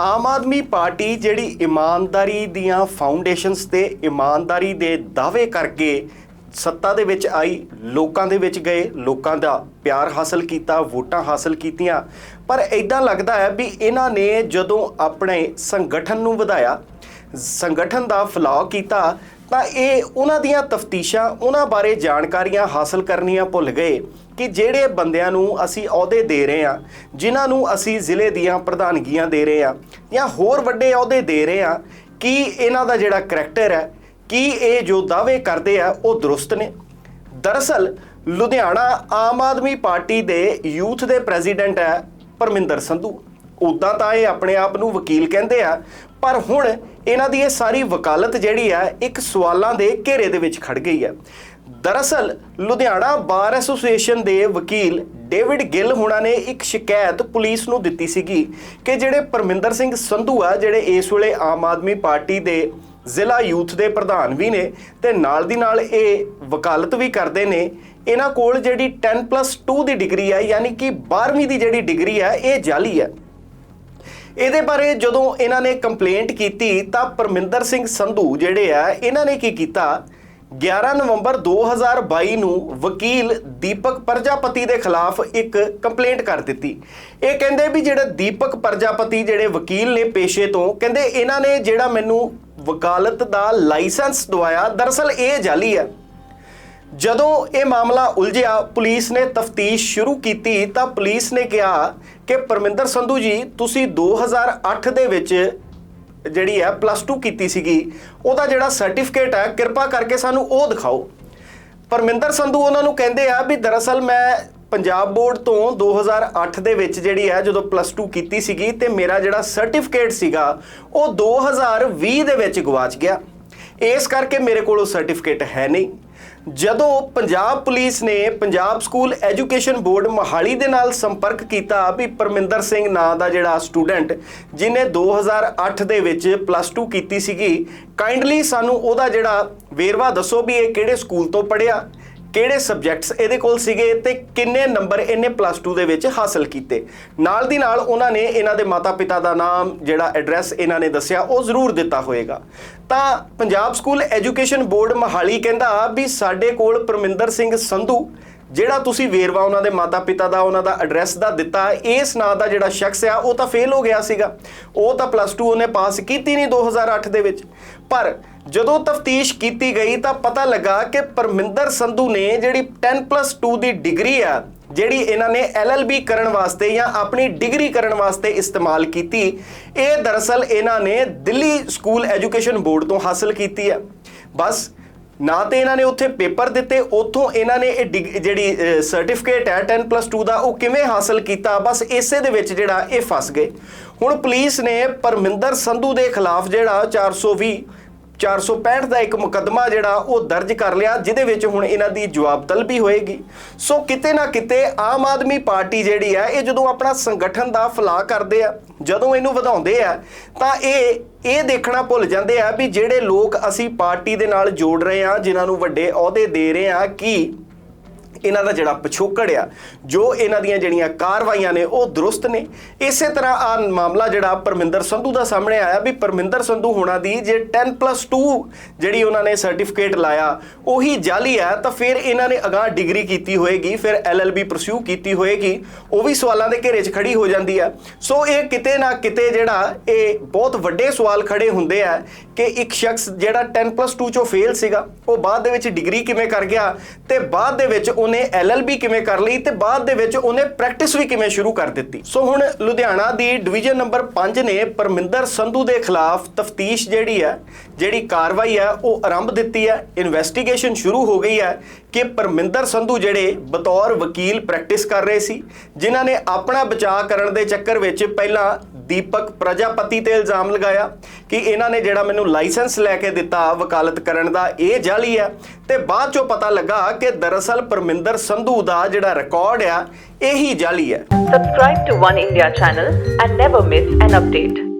ਆਮ Aadmi party ਜਿਹੜੀ ਇਮਾਨਦਾਰੀ ਦੀਆਂ ਫਾਊਂਡੇਸ਼ਨਸ ਤੇ ਇਮਾਨਦਾਰੀ ਦੇ ਦਾਅਵੇ ਕਰਕੇ ਸੱਤਾ ਦੇ ਵਿੱਚ ਆਈ, ਲੋਕਾਂ ਦੇ ਵਿੱਚ ਗਏ, ਲੋਕਾਂ ਦਾ ਪਿਆਰ ਹਾਸਲ ਕੀਤਾ, ਵੋਟਾਂ ਹਾਸਲ ਕੀਤੀਆਂ। ਪਰ ਐਦਾਂ ਲੱਗਦਾ ਹੈ ਵੀ ਇਹਨਾਂ ਨੇ ਜਦੋਂ ਆਪਣੇ ਸੰਗਠਨ ਨੂੰ ਵਧਾਇਆ, ਸੰਗਠਨ ਦਾ ਫਲਾਅ ਕੀਤਾ ਤਾਂ ਇਹ ਉਹਨਾਂ ਦੀਆਂ ਤਫਤੀਸ਼ਾਂ, ਉਹਨਾਂ ਬਾਰੇ ਜਾਣਕਾਰੀਆਂ ਹਾਸਲ ਕਰਨੀਆਂ ਭੁੱਲ ਗਏ ਕਿ ਜਿਹੜੇ ਬੰਦਿਆਂ ਨੂੰ ਅਸੀਂ ਅਹੁਦੇ ਦੇ ਰਹੇ ਹਾਂ, ਜਿਨ੍ਹਾਂ ਨੂੰ ਅਸੀਂ ਜ਼ਿਲ੍ਹੇ ਦੀਆਂ ਪ੍ਰਧਾਨਗੀਆਂ ਦੇ ਰਹੇ ਹਾਂ ਜਾਂ ਹੋਰ ਵੱਡੇ ਅਹੁਦੇ ਦੇ ਰਹੇ ਹਾਂ, ਕੀ ਇਹਨਾਂ ਦਾ ਜਿਹੜਾ ਕਰੈਕਟਰ ਹੈ, ਕੀ ਇਹ ਜੋ ਦਾਅਵੇ ਕਰਦੇ ਆ, ਉਹ ਦਰੁਸਤ ਨੇ? ਦਰਅਸਲ, ਲੁਧਿਆਣਾ ਆਮ ਆਦਮੀ ਪਾਰਟੀ ਦੇ ਯੂਥ ਦੇ ਪ੍ਰੈਜ਼ੀਡੈਂਟ ਹੈ ਪਰਮਿੰਦਰ ਸੰਧੂ। ਉਦਾਂ ਤਾਂ ਇਹ ਆਪਣੇ ਆਪ ਨੂੰ ਵਕੀਲ ਕਹਿੰਦੇ ਆ, ਪਰ ਹੁਣ ਇਹਨਾਂ ਦੀ ਇਹ ਸਾਰੀ ਵਕਾਲਤ ਜਿਹੜੀ ਆ, ਇੱਕ ਸਵਾਲਾਂ ਦੇ ਘੇਰੇ ਦੇ ਵਿੱਚ ਖੜ ਗਈ ਹੈ ਦਰਅਸਲ, ਲੁਧਿਆਣਾ ਬਾਰ ਐਸੋਸੀਏਸ਼ਨ ਦੇ ਵਕੀਲ ਡੇਵਿਡ ਗਿੱਲ ਹੁਣਾਂ ਨੇ ਇੱਕ ਸ਼ਿਕਾਇਤ ਪੁਲਿਸ ਨੂੰ ਦਿੱਤੀ ਸੀਗੀ ਕਿ ਜਿਹੜੇ ਪਰਮਿੰਦਰ ਸਿੰਘ ਸੰਧੂ ਆ, ਜਿਹੜੇ ਇਸ ਵੇਲੇ ਆਮ ਆਦਮੀ ਪਾਰਟੀ ਦੇ ਜ਼ਿਲ੍ਹਾ ਯੂਥ ਦੇ ਪ੍ਰਧਾਨ ਵੀ ਨੇ ਤੇ ਨਾਲ ਦੀ ਨਾਲ ਇਹ ਵਕਾਲਤ ਵੀ ਕਰਦੇ ਨੇ, ਇਹਨਾਂ ਕੋਲ ਜਿਹੜੀ 10+2 ਦੀ ਡਿਗਰੀ ਹੈ ਯਾਨੀ ਕਿ 12ਵੀਂ ਦੀ ਜਿਹੜੀ ਡਿਗਰੀ ਹੈ ਇਹ ਜਾਲੀ ਹੈ ਇਹਦੇ ਬਾਰੇ ਜਦੋਂ ਇਹਨਾਂ ਨੇ ਕੰਪਲੇਂਟ ਕੀਤੀ ਤਾਂ ਪਰਮਿੰਦਰ ਸਿੰਘ ਸੰਧੂ ਜਿਹੜੇ ਆ, ਇਹਨਾਂ ਨੇ ਕੀ ਕੀਤਾ? 11 ਨਵੰਬਰ 2022 ਨੂੰ ਵਕੀਲ ਦੀਪਕ ਪ੍ਰਜਾਪਤੀ ਦੇ ਖਿਲਾਫ ਇੱਕ ਕੰਪਲੇਂਟ ਕਰ ਦਿੱਤੀ। ਇਹ ਕਹਿੰਦੇ ਵੀ ਜਿਹੜੇ ਦੀਪਕ ਪ੍ਰਜਾਪਤੀ ਜਿਹੜੇ ਵਕੀਲ ਨੇ ਪੇਸ਼ੇ ਤੋਂ, ਕਹਿੰਦੇ ਇਹਨਾਂ ਨੇ ਜਿਹੜਾ ਮੈਨੂੰ ਵਕਾਲਤ ਦਾ ਲਾਇਸੈਂਸ ਦਵਾਇਆ, ਦਰਅਸਲ ਇਹ ਜਾਲੀ ਹੈ ਜਦੋਂ ਇਹ ਮਾਮਲਾ ਉਲਝਿਆ, ਪੁਲਿਸ ਨੇ ਤਫਤੀਸ਼ ਸ਼ੁਰੂ ਕੀਤੀ ਤਾਂ ਪੁਲਿਸ ਨੇ ਕਿਹਾ ਕਿ ਪਰਮਿੰਦਰ ਸੰਧੂ ਜੀ, ਤੁਸੀਂ 2008 ਦੇ ਵਿੱਚ ਜਿਹੜੀ ਹੈ ਪਲੱਸ 2 ਕੀਤੀ ਸੀਗੀ। ਉਹਦਾ ਜਿਹੜਾ ਸਰਟੀਫਿਕੇਟ ਹੈ, ਕਿਰਪਾ ਕਰਕੇ ਸਾਨੂੰ ਉਹ ਦਿਖਾਓ। ਪਰਮਿੰਦਰ ਸੰਧੂ ਉਹਨਾਂ ਨੂੰ ਕਹਿੰਦੇ ਆ ਵੀ ਦਰਅਸਲ ਮੈਂ ਪੰਜਾਬ ਬੋਰਡ ਤੋਂ 2008 ਦੇ ਵਿੱਚ ਜਿਹੜੀ ਹੈ ਜਦੋਂ ਪਲੱਸ 2 ਕੀਤੀ ਸੀਗੀ ਤੇ ਮੇਰਾ ਜਿਹੜਾ ਸਰਟੀਫਿਕੇਟ ਸੀਗਾ, ਉਹ 2020 ਦੇ ਵਿੱਚ ਗਵਾਚ ਗਿਆ। ਇਸ ਕਰਕੇ ਮੇਰੇ ਕੋਲ ਉਹ ਸਰਟੀਫਿਕੇਟ ਹੈ ਨਹੀਂ। ਜਦੋਂ ਪੰਜਾਬ ਪੁਲਿਸ ਨੇ Punjab school education board Mohali ਦੇ ਨਾਲ ਸੰਪਰਕ ਕੀਤਾ ਵੀ ਪਰਮਿੰਦਰ ਸਿੰਘ ਨਾਂ ਦਾ ਜਿਹੜਾ ਸਟੂਡੈਂਟ ਜਿਨੇ 2008 ਦੇ ਵਿੱਚ ਪਲੱਸ 2 ਕੀਤੀ ਸੀਗੀ ਕਾਈਂਡਲੀ ਸਾਨੂੰ ਉਹਦਾ ਜਿਹੜਾ ਵੇਰਵਾ ਦੱਸੋ ਵੀ ਇਹ ਕਿਹੜੇ ਸਕੂਲ ਤੋਂ ਪੜ੍ਹਿਆ? ਕਿਹੜੇ ਸਬਜੈਕਟਸ ਇਹਦੇ ਕੋਲ ਸੀਗੇ ਤੇ ਕਿੰਨੇ ਨੰਬਰ ਇਹਨੇ ਪਲੱਸ 2 ਦੇ ਵਿੱਚ ਹਾਸਲ ਕੀਤੇ? ਨਾਲ ਦੀ ਨਾਲ ਉਹਨਾਂ ਨੇ ਇਹਨਾਂ ਦੇ ਮਾਤਾ-ਪਿਤਾ ਦਾ ਨਾਮ, ਜਿਹੜਾ ਐਡਰੈਸ ਇਹਨਾਂ ਨੇ ਦੱਸਿਆ, ਉਹ ਜ਼ਰੂਰ ਦਿੱਤਾ ਹੋਏਗਾ। ਤਾਂ Punjab school education board Mohali ਕਹਿੰਦਾ ਵੀ ਸਾਡੇ ਕੋਲ ਪਰਮਿੰਦਰ ਸਿੰਘ ਸੰਧੂ, ਜਿਹੜਾ ਤੁਸੀਂ ਵੇਰਵਾ ਉਹਨਾਂ ਦੇ ਮਾਤਾ-ਪਿਤਾ ਦਾ, ਉਹਨਾਂ ਦਾ ਐਡਰੈਸ ਦਾ ਦਿੱਤਾ, ਇਸ ਨਾਂ ਦਾ ਜਿਹੜਾ ਸ਼ਖਸ ਆ, ਉਹ ਤਾਂ ਫੇਲ ਹੋ ਗਿਆ ਸੀਗਾ। ਉਹ ਤਾਂ ਪਲੱਸ 2 ਉਹਨੇ ਪਾਸ ਕੀਤੀ ਨਹੀਂ 2008 ਦੇ ਵਿੱਚ। ਪਰ ਜਦੋਂ ਤਫਤੀਸ਼ ਕੀਤੀ ਗਈ ਤਾਂ ਪਤਾ ਲੱਗਾ ਕਿ ਪਰਮਿੰਦਰ ਸੰਧੂ ਨੇ ਜਿਹੜੀ 10+2 ਦੀ ਡਿਗਰੀ ਆ, ਜਿਹੜੀ ਇਹਨਾਂ ਨੇ ਐਲਐਲਬੀ ਕਰਨ ਵਾਸਤੇ ਜਾਂ ਆਪਣੀ ਡਿਗਰੀ ਕਰਨ ਵਾਸਤੇ ਇਸਤੇਮਾਲ ਕੀਤੀ, ਇਹ ਦਰਅਸਲ ਇਹਨਾਂ ਨੇ ਦਿੱਲੀ ਸਕੂਲ ਐਜੂਕੇਸ਼ਨ ਬੋਰਡ ਤੋਂ ਹਾਸਲ ਕੀਤੀ ਹੈ ਬਸ, ਨਾ ਤੇ ਇਹਨਾਂ ਨੇ ਉੱਥੇ ਪੇਪਰ ਦਿੱਤੇ, ਉੱਥੋਂ ਇਹਨਾਂ ਨੇ ਇਹ ਡਿਗ- ਜਿਹੜੀ ਸਰਟੀਫਿਕੇਟ ਹੈ 10+2 ਦਾ, ਉਹ ਕਿਵੇਂ ਹਾਸਲ ਕੀਤਾ, ਬਸ ਇਸੇ ਦੇ ਵਿੱਚ ਜਿਹੜਾ ਇਹ ਫਸ ਗਏ। ਹੁਣ ਪੁਲਿਸ ਨੇ ਪਰਮਿੰਦਰ ਸੰਧੂ ਦੇ ਖਿਲਾਫ ਜਿਹੜਾ 420 465 ਦਾ ਇੱਕ ਮੁਕੱਦਮਾ ਜਿਹੜਾ ਉਹ ਦਰਜ ਕਰ ਲਿਆ, ਜਿਹਦੇ ਵਿੱਚ ਹੁਣ ਇਹਨਾਂ ਦੀ ਜਵਾਬ ਤਲਬੀ ਹੋਏਗੀ। ਸੋ ਕਿਤੇ ਨਾ ਕਿਤੇ ਆਮ ਆਦਮੀ ਪਾਰਟੀ ਜਿਹੜੀ ਹੈ, ਇਹ ਜਦੋਂ ਆਪਣਾ ਸੰਗਠਨ ਦਾ ਫਲਾਹ ਕਰਦੇ ਆ, ਜਦੋਂ ਇਹਨੂੰ ਵਧਾਉਂਦੇ ਆ, ਤਾਂ ਇਹ ਇਹ ਦੇਖਣਾ ਭੁੱਲ ਜਾਂਦੇ ਆ ਵੀ ਜਿਹੜੇ ਲੋਕ ਅਸੀਂ ਪਾਰਟੀ ਦੇ ਨਾਲ ਜੋੜ ਰਹੇ ਆ, ਜਿਨ੍ਹਾਂ ਨੂੰ ਵੱਡੇ ਅਹੁਦੇ ਦੇ ਰਹੇ ਆ, ਕਿ ਇਹਨਾਂ ਦਾ ਜਿਹੜਾ ਪਿਛੋਕੜ ਆ, ਜੋ ਇਹਨਾਂ ਦੀਆਂ ਜਿਹੜੀਆਂ ਕਾਰਵਾਈਆਂ ਨੇ ਉਹ ਦਰੁਸਤ ਨੇ। ਇਸੇ ਤਰ੍ਹਾਂ ਆ ਮਾਮਲਾ ਜਿਹੜਾ ਪਰਮਿੰਦਰ ਸੰਧੂ ਦਾ ਸਾਹਮਣੇ ਆਇਆ ਵੀ ਪਰਮਿੰਦਰ ਸੰਧੂ ਹੋਣਾ ਦੀ ਜੇ 10+2 ਜਿਹੜੀ ਉਹਨਾਂ ਨੇ ਸਰਟੀਫਿਕੇਟ ਲਾਇਆ, ਉਹੀ ਜਾਲੀ ਹੈ ਤਾਂ ਫਿਰ ਇਹਨਾਂ ਨੇ ਅਗਾਹ ਡਿਗਰੀ ਕੀਤੀ ਹੋਏਗੀ, ਫਿਰ ਐਲਐਲਬੀ ਪਰਸਿਊ ਕੀਤੀ ਹੋਏਗੀ, ਉਹ ਵੀ ਸਵਾਲਾਂ ਦੇ ਘੇਰੇ 'ਚ ਖੜੀ ਹੋ ਜਾਂਦੀ ਹੈ ਸੋ ਇਹ ਕਿਤੇ ਨਾ ਕਿਤੇ ਜਿਹੜਾ ਇਹ ਬਹੁਤ ਵੱਡੇ ਸਵਾਲ ਖੜੇ ਹੁੰਦੇ ਆ ਕਿ ਇੱਕ ਸ਼ਖਸ ਜਿਹੜਾ 10+2 ਚੋਂ ਫੇਲ ਸੀਗਾ, ਉਹ ਬਾਅਦ ਦੇ ਵਿੱਚ ਡਿਗਰੀ ਕਿਵੇਂ ਕਰ ਗਿਆ ਤੇ ਬਾਅਦ ਦੇ ਵਿੱਚ ਉਹਨੇ ਐਲਐਲਬੀ ਕਿਵੇਂ ਕਰ ਲਈ ਤੇ ਬਾਅਦ ਦੇ ਵਿੱਚ ਉਹਨੇ ਪ੍ਰੈਕਟਿਸ ਵੀ ਕਿਵੇਂ ਸ਼ੁਰੂ ਕਰ ਦਿੱਤੀ। ਸੋ ਹੁਣ ਲੁਧਿਆਣਾ ਦੀ ਡਿਵੀਜ਼ਨ ਨੰਬਰ 5 ਨੇ ਪਰਮਿੰਦਰ ਸੰਧੂ ਦੇ ਖਿਲਾਫ ਤਫਤੀਸ਼ ਜਿਹੜੀ ਹੈ, ਜਿਹੜੀ ਕਾਰਵਾਈ ਹੈ, ਉਹ ਆਰੰਭ ਦਿੱਤੀ ਹੈ। ਇਨਵੈਸਟੀਗੇਸ਼ਨ ਸ਼ੁਰੂ ਹੋ ਗਈ ਹੈ ਕਿ ਪਰਮਿੰਦਰ ਸੰਧੂ ਜਿਹੜੇ ਬਤੌਰ ਵਕੀਲ ਪ੍ਰੈਕਟਿਸ ਕਰ ਰਹੇ ਸੀ, ਜਿਨ੍ਹਾਂ ਨੇ ਆਪਣਾ ਬਚਾਅ ਕਰਨ ਦੇ ਚੱਕਰ ਵਿੱਚ ਪਹਿਲਾਂ ਦੀਪਕ ਪ੍ਰਜਾਪਤੀ ਤੇ ਇਲਜ਼ਾਮ ਲਗਾਇਆ ਕਿ ਇਹਨਾਂ ਨੇ ਜਿਹੜਾ ਮੈਨੂੰ ਲਾਇਸੈਂਸ ਲੈ ਕੇ ਦਿੱਤਾ ਵਕਾਲਤ ਕਰਨ ਦਾ, ਇਹ ਜਾਲੀ ਹੈ ਤੇ ਬਾਅਦ ਚੋਂ ਪਤਾ ਲੱਗਾ ਕਿ ਦਰਅਸਲ ਪਰਮਿੰਦਰ ਸੰਧੂ ਦਾ ਜਿਹੜਾ ਰਿਕਾਰਡ ਆ, ਇਹੀ ਜਾਲੀ ਹੈ Subscribe to One India channel and never miss an update.